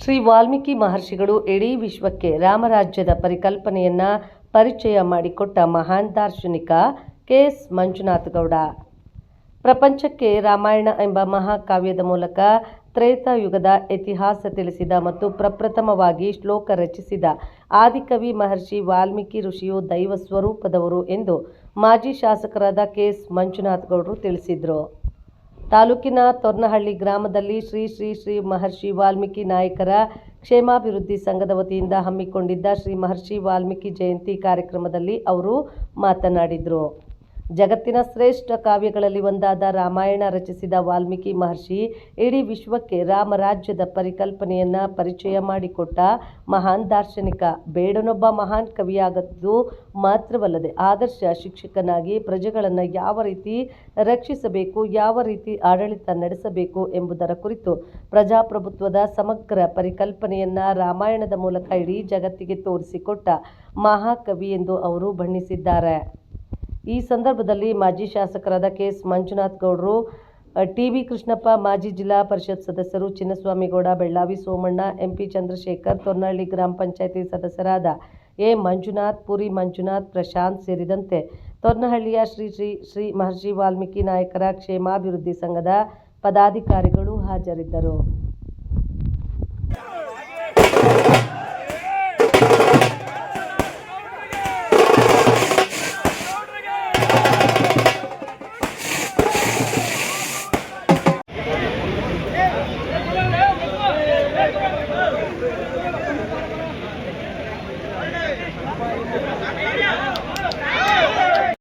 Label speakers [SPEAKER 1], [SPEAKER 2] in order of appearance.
[SPEAKER 1] ಶ್ರೀ ವಾಲ್ಮೀಕಿ ಮಹರ್ಷಿಗಳು ಇಡೀ ವಿಶ್ವಕ್ಕೆ ರಾಮರಾಜ್ಯದ ಪರಿಕಲ್ಪನೆಯನ್ನ ಪರಿಚಯ ಮಾಡಿಕೊಟ್ಟ ಮಹಾನ್ ದಾರ್ಶನಿಕ ಕೆ ಎಸ್ ಮಂಜುನಾಥ ಗೌಡ. ಪ್ರಪಂಚಕ್ಕೆ ರಾಮಾಯಣ ಎಂಬ ಮಹಾಕಾವ್ಯದ ಮೂಲಕ ತ್ರೇತಾಯುಗದ ಇತಿಹಾಸ ತಿಳಿಸಿದ ಮತ್ತು ಪ್ರಪ್ರಥಮವಾಗಿ ಶ್ಲೋಕ ರಚಿಸಿದ ಆದಿಕವಿ ಮಹರ್ಷಿ ವಾಲ್ಮೀಕಿ ಋಷಿಯು ದೈವ ಸ್ವರೂಪದವರು ಎಂದು ಮಾಜಿ ಶಾಸಕರಾದ ಕೆ ಎಸ್ ಮಂಜುನಾಥ್ ಗೌಡರು ತಿಳಿಸಿದರು. ತಾಲೂಕಿನ ತೊರ್ನಹಳ್ಳಿ ಗ್ರಾಮದಲ್ಲಿ ಶ್ರೀ ಶ್ರೀ ಶ್ರೀ ಮಹರ್ಷಿ ವಾಲ್ಮೀಕಿ ನಾಯಕರ ಕ್ಷೇಮಾಭಿವೃದ್ಧಿ ಸಂಘದ ವತಿಯಿಂದ ಹಮ್ಮಿಕೊಂಡಿದ್ದ ಶ್ರೀ ಮಹರ್ಷಿ ವಾಲ್ಮೀಕಿ ಜಯಂತಿ ಕಾರ್ಯಕ್ರಮದಲ್ಲಿ ಅವರು ಮಾತನಾಡಿದರು. ಜಗತ್ತಿನ ಶ್ರೇಷ್ಠ ಕಾವ್ಯಗಳಲ್ಲಿ ಒಂದಾದ ರಾಮಾಯಣ ರಚಿಸಿದ ವಾಲ್ಮೀಕಿ ಮಹರ್ಷಿ ಇಡೀ ವಿಶ್ವಕ್ಕೆ ರಾಮರಾಜ್ಯದ ಪರಿಕಲ್ಪನೆಯನ್ನ ಪರಿಚಯ ಮಾಡಿಕೊಟ್ಟ ಮಹಾನ್ ದಾರ್ಶನಿಕ, ಬೇಡನೊಬ್ಬ ಮಹಾನ್ ಕವಿಯಾಗದ್ದು ಮಾತ್ರವಲ್ಲದೆ ಆದರ್ಶ ಶಿಕ್ಷಕನಾಗಿ ಪ್ರಜೆಗಳನ್ನು ಯಾವ ರೀತಿ ರಕ್ಷಿಸಬೇಕು, ಯಾವ ರೀತಿ ಆಡಳಿತ ನಡೆಸಬೇಕು ಎಂಬುದರ ಕುರಿತು ಪ್ರಜಾಪ್ರಭುತ್ವದ ಸಮಗ್ರ ಪರಿಕಲ್ಪನೆಯನ್ನ ರಾಮಾಯಣದ ಮೂಲಕ ಇಡೀ ಜಗತ್ತಿಗೆ ತೋರಿಸಿಕೊಟ್ಟ ಮಹಾಕವಿ ಎಂದು ಅವರು ಬಣ್ಣಿಸಿದ್ದಾರೆ. ಈ ಸಂದರ್ಭದಲ್ಲಿ ಮಾಜಿ ಶಾಸಕರಾದ ಕೆಎಸ್ ಮಂಜುನಾಥ್ ಗೌಡರು ಟಿ ವಿ ಕೃಷ್ಣಪ್ಪ, ಮಾಜಿ ಜಿಲ್ಲಾ ಪರಿಷತ್ ಸದಸ್ಯರು ಚಿನ್ನಸ್ವಾಮಿಗೌಡ, ಬೆಳ್ಳಾವಿ ಸೋಮಣ್ಣ, ಎಂಪಿ ಚಂದ್ರಶೇಖರ್ ತೊರ್ನಹಳ್ಳಿ ಗ್ರಾಮ ಪಂಚಾಯತಿ ಸದಸ್ಯರಾದ ಎ. ಮಂಜುನಾಥ್, ಪುರಿ ಮಂಜುನಾಥ್, ಪ್ರಶಾಂತ್ ಸೇರಿದಂತೆ ತೊರ್ನಹಳ್ಳಿಯ ಶ್ರೀ ಶ್ರೀ ಶ್ರೀ ಮಹರ್ಷಿ ವಾಲ್ಮೀಕಿ ನಾಯಕರ ಕ್ಷೇಮಾಭಿವೃದ್ಧಿ ಸಂಘದ ಪದಾಧಿಕಾರಿಗಳು ಹಾಜರಿದ್ದರು.